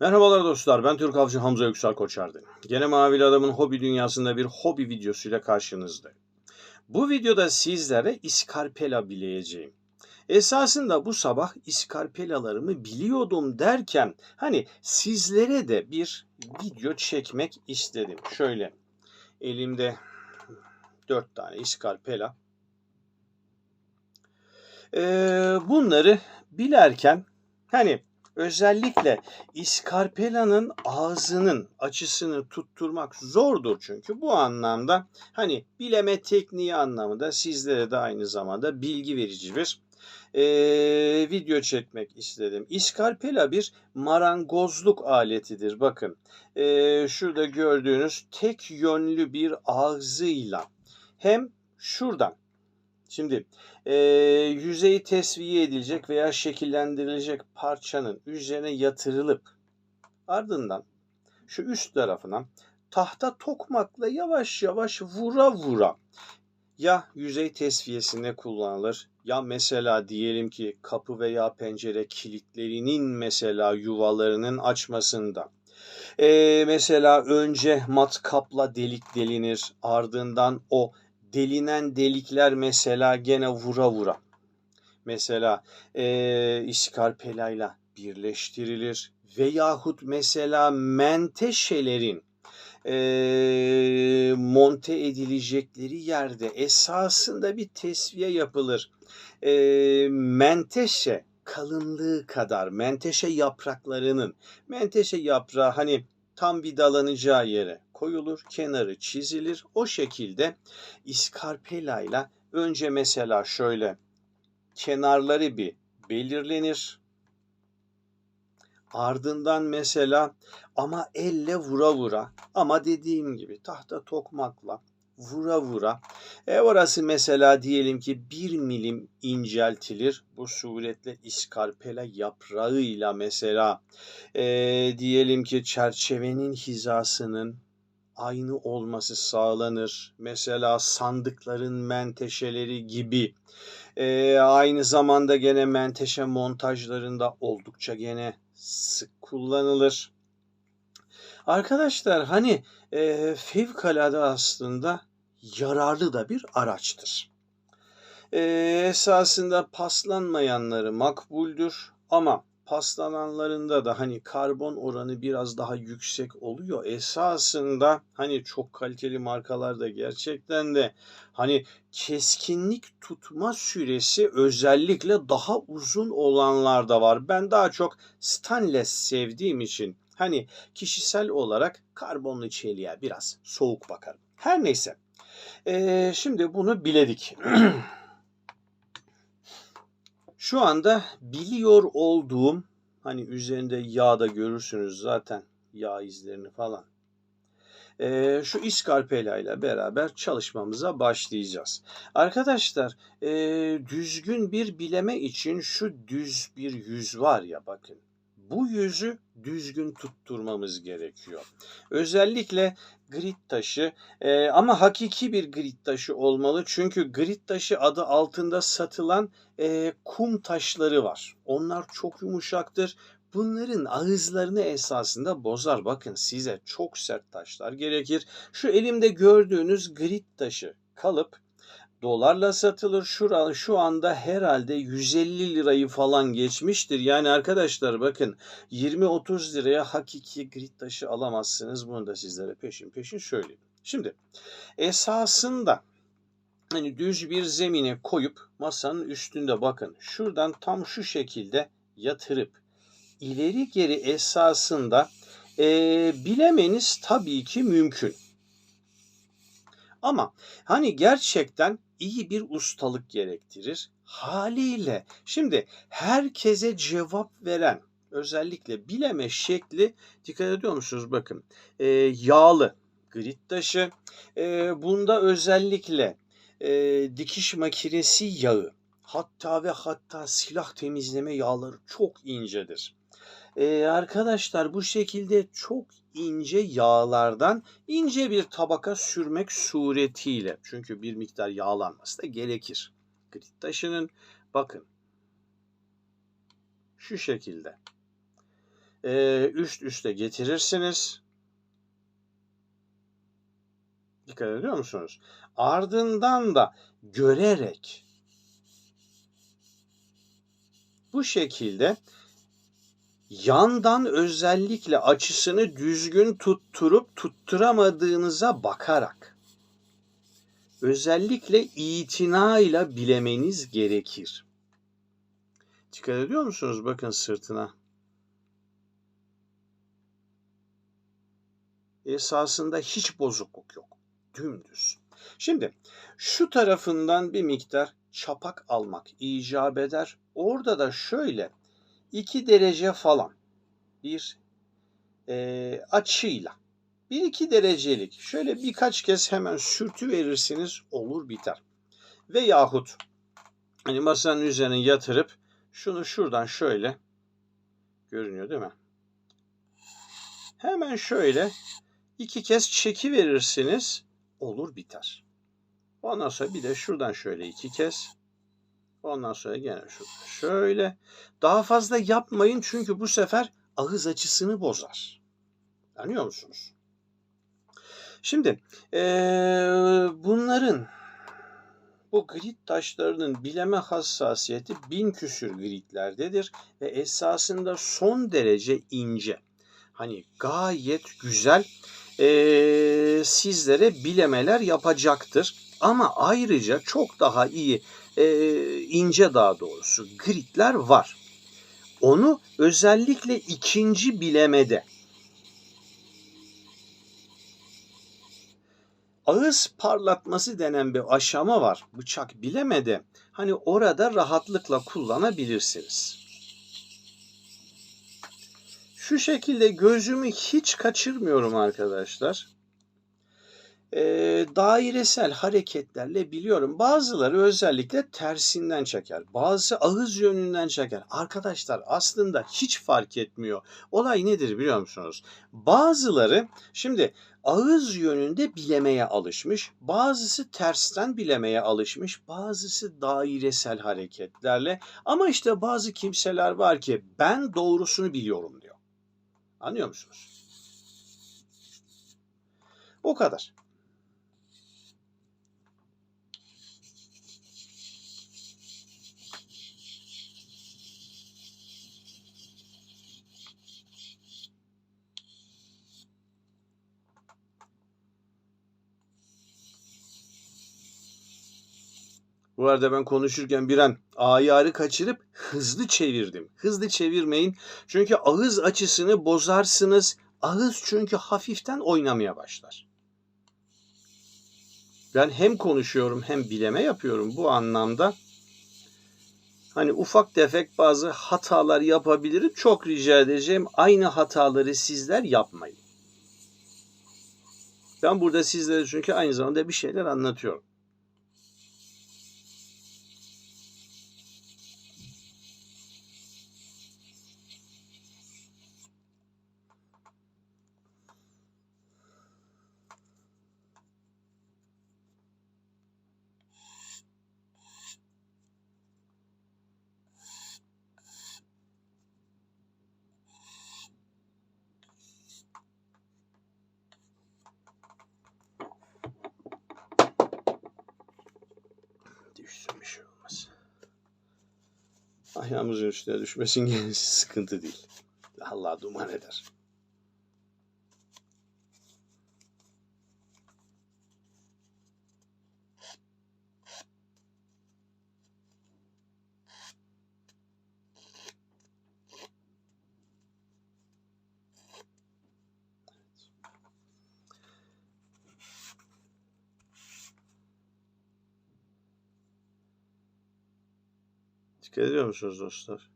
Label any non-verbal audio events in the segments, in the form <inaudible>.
Merhabalar dostlar, ben Türk Avcı Hamza Yüksel Koçardı. Gene Mavili Adam'ın hobi dünyasında bir hobi videosuyla karşınızdayım. Bu videoda sizlere iskarpela bileyeceğim. Esasında bu sabah iskarpelalarımı biliyordum derken hani sizlere de bir video çekmek istedim. Şöyle elimde dört tane iskarpela. Ee, bunları bilerken hani özellikle iskarpelanın ağzının açısını tutturmak zordur çünkü bu anlamda hani bileme tekniği anlamında sizlere de aynı zamanda bilgi verici bir e, video çekmek istedim. İskarpela bir marangozluk aletidir. Bakın e, şurada gördüğünüz tek yönlü bir ağzıyla hem şuradan Şimdi e, yüzeyi tesviye edilecek veya şekillendirilecek parçanın üzerine yatırılıp ardından şu üst tarafına tahta tokmakla yavaş yavaş vura vura ya yüzey tesviyesine kullanılır ya mesela diyelim ki kapı veya pencere kilitlerinin mesela yuvalarının açmasında. Ee, mesela önce matkapla delik delinir ardından o delinen delikler mesela gene vura vura. Mesela e, iskarpelayla birleştirilir veyahut mesela menteşelerin e, monte edilecekleri yerde esasında bir tesviye yapılır. E, menteşe kalınlığı kadar menteşe yapraklarının menteşe yaprağı hani tam vidalanacağı yere koyulur, kenarı çizilir. O şekilde iskarpela ile önce mesela şöyle kenarları bir belirlenir. Ardından mesela ama elle vura vura ama dediğim gibi tahta tokmakla vura vura. E orası mesela diyelim ki bir milim inceltilir. Bu suretle iskarpela yaprağıyla mesela e, diyelim ki çerçevenin hizasının aynı olması sağlanır. Mesela sandıkların menteşeleri gibi. E, aynı zamanda gene menteşe montajlarında oldukça gene sık kullanılır. Arkadaşlar hani e, fevkalade aslında yararlı da bir araçtır. E, esasında paslanmayanları makbuldür ama paslananlarında da hani karbon oranı biraz daha yüksek oluyor. Esasında hani çok kaliteli markalarda gerçekten de hani keskinlik tutma süresi özellikle daha uzun olanlar da var. Ben daha çok stainless sevdiğim için hani kişisel olarak karbonlu çeliğe biraz soğuk bakarım. Her neyse. Ee, şimdi bunu biledik. <clears throat> Şu anda biliyor olduğum hani üzerinde yağ da görürsünüz zaten yağ izlerini falan. Ee, şu iskarpela ile beraber çalışmamıza başlayacağız. Arkadaşlar e, düzgün bir bileme için şu düz bir yüz var ya bakın bu yüzü düzgün tutturmamız gerekiyor. Özellikle grit taşı e, ama hakiki bir grit taşı olmalı. Çünkü grit taşı adı altında satılan e, kum taşları var. Onlar çok yumuşaktır. Bunların ağızlarını esasında bozar. Bakın size çok sert taşlar gerekir. Şu elimde gördüğünüz grit taşı kalıp dolarla satılır. Şu, an, şu anda herhalde 150 lirayı falan geçmiştir. Yani arkadaşlar bakın 20-30 liraya hakiki grit taşı alamazsınız. Bunu da sizlere peşin peşin söyleyeyim. Şimdi esasında hani düz bir zemine koyup masanın üstünde bakın şuradan tam şu şekilde yatırıp ileri geri esasında e, bilemeniz tabii ki mümkün. Ama hani gerçekten iyi bir ustalık gerektirir. Haliyle şimdi herkese cevap veren özellikle bileme şekli dikkat ediyor musunuz? Bakın e, yağlı grit taşı e, bunda özellikle e, dikiş makinesi yağı hatta ve hatta silah temizleme yağları çok incedir. Ee, arkadaşlar bu şekilde çok ince yağlardan ince bir tabaka sürmek suretiyle çünkü bir miktar yağlanması da gerekir. Grit taşının bakın şu şekilde e, üst üste getirirsiniz. Dikkat ediyor musunuz? Ardından da görerek bu şekilde yandan özellikle açısını düzgün tutturup tutturamadığınıza bakarak özellikle itinayla bilemeniz gerekir. Dikkat ediyor musunuz? Bakın sırtına. Esasında hiç bozukluk yok. Dümdüz. Şimdi şu tarafından bir miktar çapak almak icap eder. Orada da şöyle 2 derece falan bir e, açıyla 1-2 derecelik şöyle birkaç kez hemen sürtü verirsiniz olur biter. Ve yahut hani masanın üzerine yatırıp şunu şuradan şöyle görünüyor değil mi? Hemen şöyle iki kez çeki verirsiniz olur biter. Ondan sonra bir de şuradan şöyle iki kez. Ondan sonra gene şuradan şöyle. Daha fazla yapmayın çünkü bu sefer ağız açısını bozar. Anlıyor musunuz? Şimdi ee, bunların bu grit taşlarının bileme hassasiyeti bin küsür gritlerdedir ve esasında son derece ince. Hani gayet güzel e, sizlere bilemeler yapacaktır. Ama ayrıca çok daha iyi e, ince daha doğrusu gritler var. Onu özellikle ikinci bilemede ağız parlatması denen bir aşama var. Bıçak bilemedi. Hani orada rahatlıkla kullanabilirsiniz. Şu şekilde gözümü hiç kaçırmıyorum arkadaşlar. E, dairesel hareketlerle biliyorum. Bazıları özellikle tersinden çeker. Bazı ağız yönünden çeker. Arkadaşlar aslında hiç fark etmiyor. Olay nedir biliyor musunuz? Bazıları şimdi ağız yönünde bilemeye alışmış, bazısı tersten bilemeye alışmış, bazısı dairesel hareketlerle ama işte bazı kimseler var ki ben doğrusunu biliyorum diyor. Anlıyor musunuz? O kadar. Bu arada ben konuşurken bir an ayarı kaçırıp hızlı çevirdim. Hızlı çevirmeyin. Çünkü ağız açısını bozarsınız. Ağız çünkü hafiften oynamaya başlar. Ben hem konuşuyorum hem bileme yapıyorum bu anlamda. Hani ufak tefek bazı hatalar yapabilirim. Çok rica edeceğim aynı hataları sizler yapmayın. Ben burada sizlere çünkü aynı zamanda bir şeyler anlatıyorum. düşsün bir şey olmaz. Ayağımızın üstüne düşmesin <laughs> sıkıntı değil. Allah duman eder. Dikkat ediyor musunuz dostlar?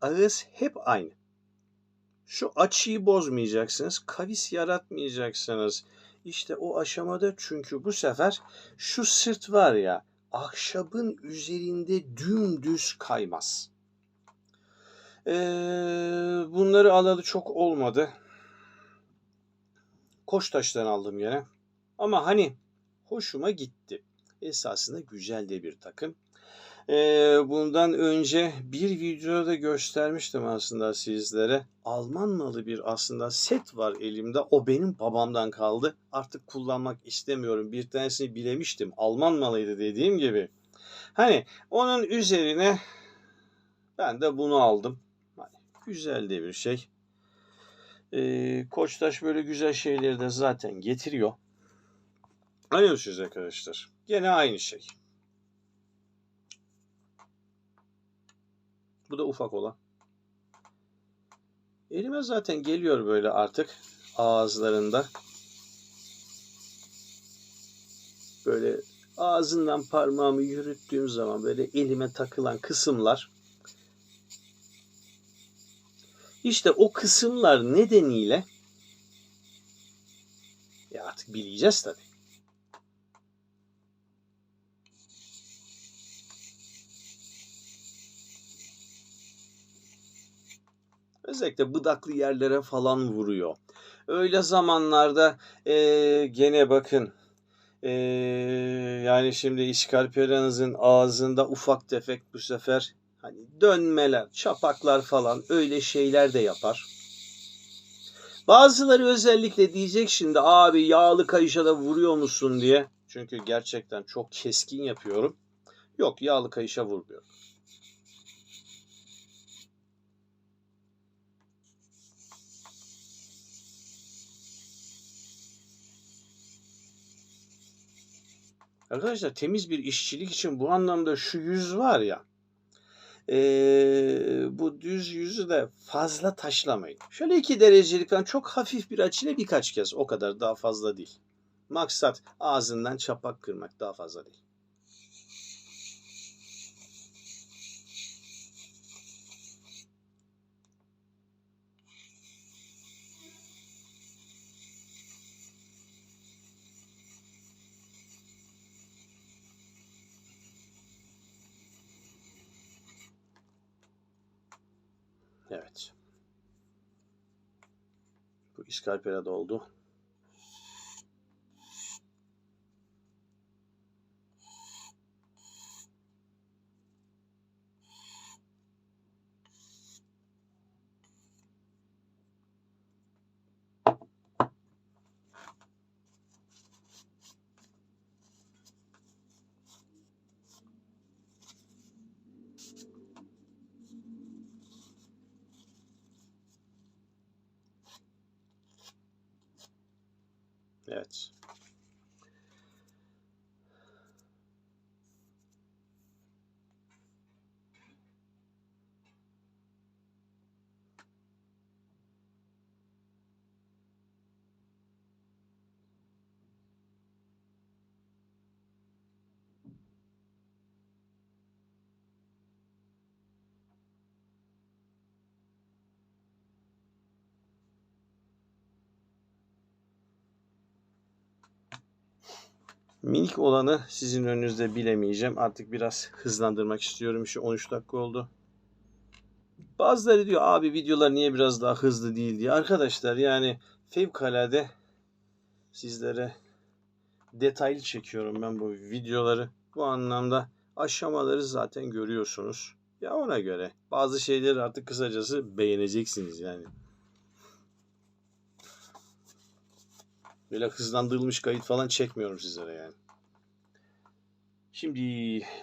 Ağız hep aynı. Şu açıyı bozmayacaksınız, kavis yaratmayacaksınız. İşte o aşamada çünkü bu sefer şu sırt var ya ahşabın üzerinde dümdüz kaymaz. Ee, bunları alalı çok olmadı. Koçtaş'tan aldım yine. Ama hani hoşuma gitti. Esasında güzel de bir takım. Ee, bundan önce bir videoda göstermiştim aslında sizlere. Alman malı bir aslında set var elimde. O benim babamdan kaldı. Artık kullanmak istemiyorum. Bir tanesini bilemiştim. Alman malıydı dediğim gibi. Hani onun üzerine ben de bunu aldım. Hani güzel de bir şey. Ee, Koçtaş böyle güzel şeyleri de zaten getiriyor. Anlıyorsunuz arkadaşlar. Gene aynı şey. Bu da ufak olan. Elime zaten geliyor böyle artık ağızlarında. Böyle ağzından parmağımı yürüttüğüm zaman böyle elime takılan kısımlar işte o kısımlar nedeniyle ya artık bileceğiz tabii. Özellikle budaklı yerlere falan vuruyor. Öyle zamanlarda e, gene bakın e, yani şimdi iskalperanızın ağzında ufak tefek bu sefer hani dönmeler, çapaklar falan öyle şeyler de yapar. Bazıları özellikle diyecek şimdi abi yağlı kayışa da vuruyor musun diye. Çünkü gerçekten çok keskin yapıyorum. Yok yağlı kayışa vurmuyorum. Arkadaşlar temiz bir işçilik için bu anlamda şu yüz var ya e, bu düz yüzü de fazla taşlamayın. Şöyle iki derecelik falan çok hafif bir açıyla birkaç kez o kadar daha fazla değil. Maksat ağzından çapak kırmak daha fazla değil. Evet. Bu iskalpela da oldu. Evet. Minik olanı sizin önünüzde bilemeyeceğim. Artık biraz hızlandırmak istiyorum. İşte 13 dakika oldu. Bazıları diyor abi videolar niye biraz daha hızlı değil diye. Arkadaşlar yani fevkalade sizlere detaylı çekiyorum ben bu videoları. Bu anlamda aşamaları zaten görüyorsunuz. Ya ona göre bazı şeyleri artık kısacası beğeneceksiniz yani. Böyle hızlandırılmış kayıt falan çekmiyorum sizlere yani. Şimdi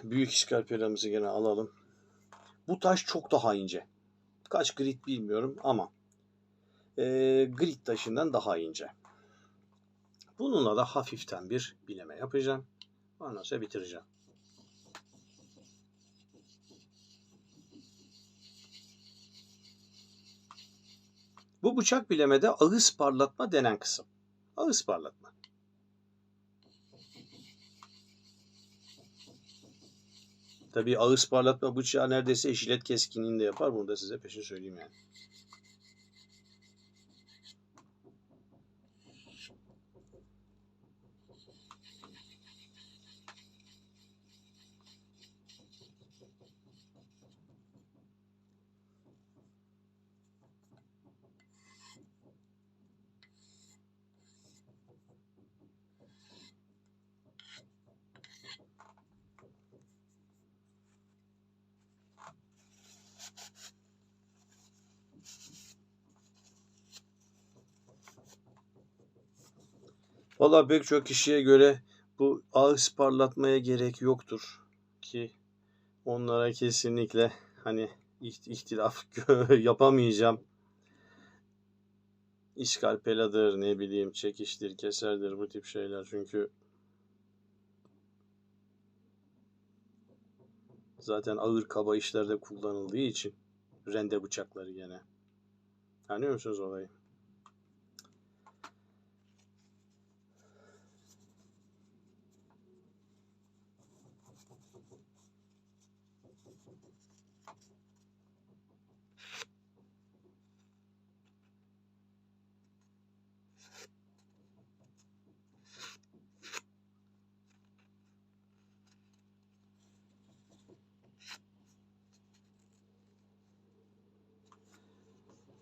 büyük iskalpelamızı gene alalım. Bu taş çok daha ince. Kaç grit bilmiyorum ama e, grit taşından daha ince. Bununla da hafiften bir bileme yapacağım. Ondan sonra bitireceğim. Bu bıçak bilemede ağız parlatma denen kısım. Ağız parlatma. Tabii ağız parlatma bıçağı neredeyse jilet keskinliğinde yapar. Bunu da size peşin söyleyeyim yani. Valla pek çok kişiye göre bu ağız parlatmaya gerek yoktur ki onlara kesinlikle hani iht- ihtilaf <laughs> yapamayacağım. İskalpeladır ne bileyim çekiştir keserdir bu tip şeyler çünkü zaten ağır kaba işlerde kullanıldığı için rende bıçakları gene. Anlıyor musunuz olayı?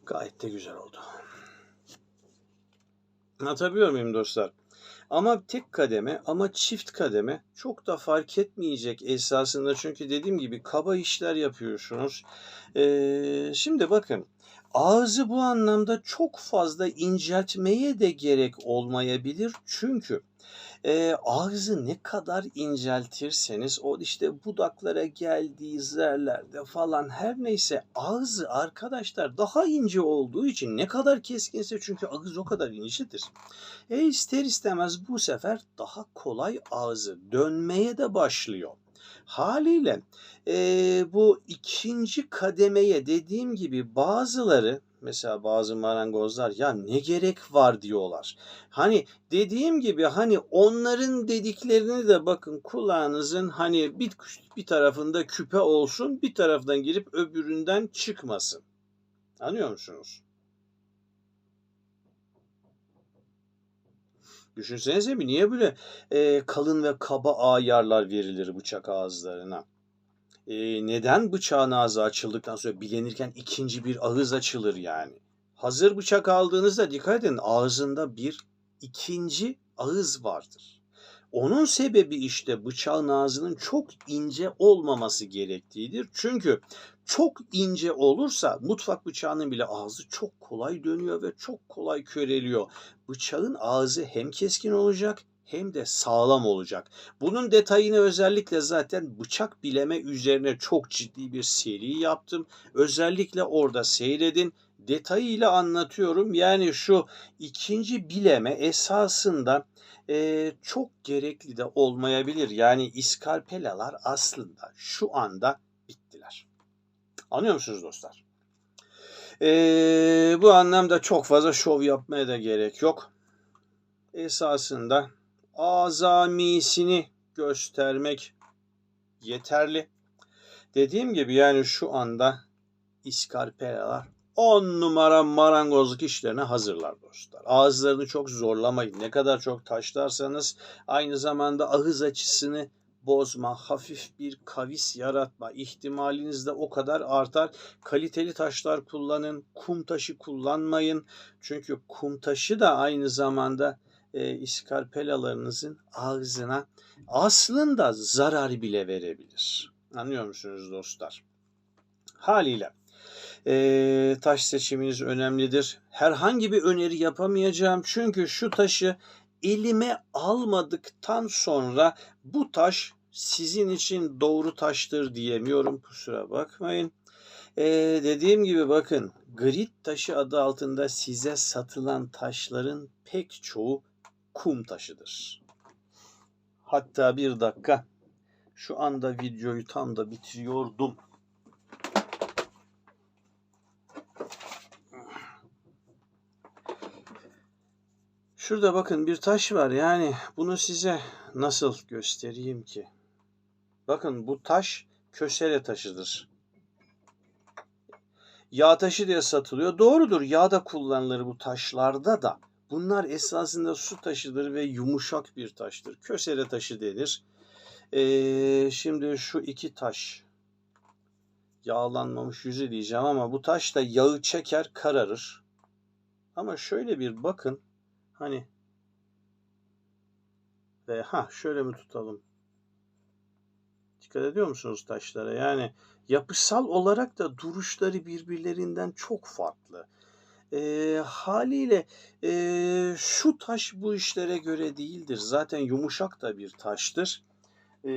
Gayet de güzel oldu. Anlatabiliyor muyum dostlar? Ama tek kademe ama çift kademe çok da fark etmeyecek esasında. Çünkü dediğim gibi kaba işler yapıyorsunuz. Ee, şimdi bakın ağzı bu anlamda çok fazla inceltmeye de gerek olmayabilir. Çünkü e, ağzı ne kadar inceltirseniz o işte budaklara geldiği zerlerde falan her neyse ağzı arkadaşlar daha ince olduğu için ne kadar keskinse çünkü ağız o kadar incedir. E ister istemez bu sefer daha kolay ağzı dönmeye de başlıyor. Haliyle e, bu ikinci kademeye dediğim gibi bazıları mesela bazı marangozlar ya ne gerek var diyorlar. Hani dediğim gibi hani onların dediklerini de bakın kulağınızın hani bir, bir tarafında küpe olsun bir taraftan girip öbüründen çıkmasın. Anlıyor musunuz? Düşünsenize bir niye böyle e, kalın ve kaba ayarlar verilir bıçak ağızlarına? E, neden bıçağın ağzı açıldıktan sonra bilenirken ikinci bir ağız açılır yani? Hazır bıçak aldığınızda dikkat edin ağzında bir ikinci ağız vardır. Onun sebebi işte bıçağın ağzının çok ince olmaması gerektiğidir. Çünkü çok ince olursa mutfak bıçağının bile ağzı çok kolay dönüyor ve çok kolay köreliyor. Bıçağın ağzı hem keskin olacak hem de sağlam olacak. Bunun detayını özellikle zaten bıçak bileme üzerine çok ciddi bir seri yaptım. Özellikle orada seyredin. Detayıyla anlatıyorum. Yani şu ikinci bileme esasında e, çok gerekli de olmayabilir. Yani iskalpelalar aslında şu anda bittiler. Anlıyor musunuz dostlar? E, bu anlamda çok fazla şov yapmaya da gerek yok. Esasında azamisini göstermek yeterli. Dediğim gibi yani şu anda iskarpelalar 10 numara marangozluk işlerine hazırlar dostlar. Ağızlarını çok zorlamayın. Ne kadar çok taşlarsanız aynı zamanda ağız açısını bozma, hafif bir kavis yaratma ihtimaliniz de o kadar artar. Kaliteli taşlar kullanın, kum taşı kullanmayın. Çünkü kum taşı da aynı zamanda e, iskarpelalarınızın ağzına aslında zarar bile verebilir. Anlıyor musunuz dostlar? Haliyle e, taş seçiminiz önemlidir. Herhangi bir öneri yapamayacağım çünkü şu taşı elime almadıktan sonra bu taş sizin için doğru taştır diyemiyorum kusura bakmayın. Ee, dediğim gibi bakın grit taşı adı altında size satılan taşların pek çoğu kum taşıdır. Hatta bir dakika şu anda videoyu tam da bitiriyordum. Şurada bakın bir taş var. Yani bunu size nasıl göstereyim ki? Bakın bu taş kösele taşıdır. Yağ taşı diye satılıyor. Doğrudur yağ da kullanılır bu taşlarda da. Bunlar esasında su taşıdır ve yumuşak bir taştır. Kösele taşı denir. Ee, şimdi şu iki taş yağlanmamış yüzü diyeceğim ama bu taş da yağı çeker kararır. Ama şöyle bir bakın. Hani ve ha şöyle mi tutalım? Dikkat ediyor musunuz taşlara? Yani yapısal olarak da duruşları birbirlerinden çok farklı. E, haliyle e, şu taş bu işlere göre değildir. Zaten yumuşak da bir taştır. E,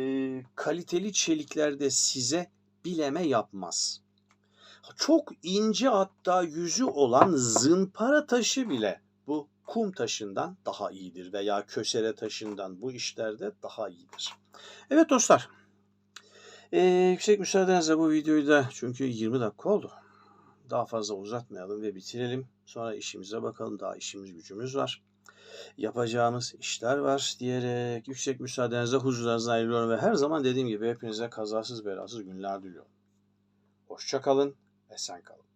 kaliteli çeliklerde size bileme yapmaz. Çok ince hatta yüzü olan zımpara taşı bile bu kum taşından daha iyidir veya kösele taşından bu işlerde daha iyidir. Evet dostlar. Ee, yüksek müsaadenizle bu videoyu da çünkü 20 dakika oldu. Daha fazla uzatmayalım ve bitirelim. Sonra işimize bakalım. Daha işimiz gücümüz var. Yapacağımız işler var diyerek yüksek müsaadenizle huzurlarınızdan ayrılıyorum ve her zaman dediğim gibi hepinize kazasız belasız günler diliyorum. Hoşça kalın, esen kalın.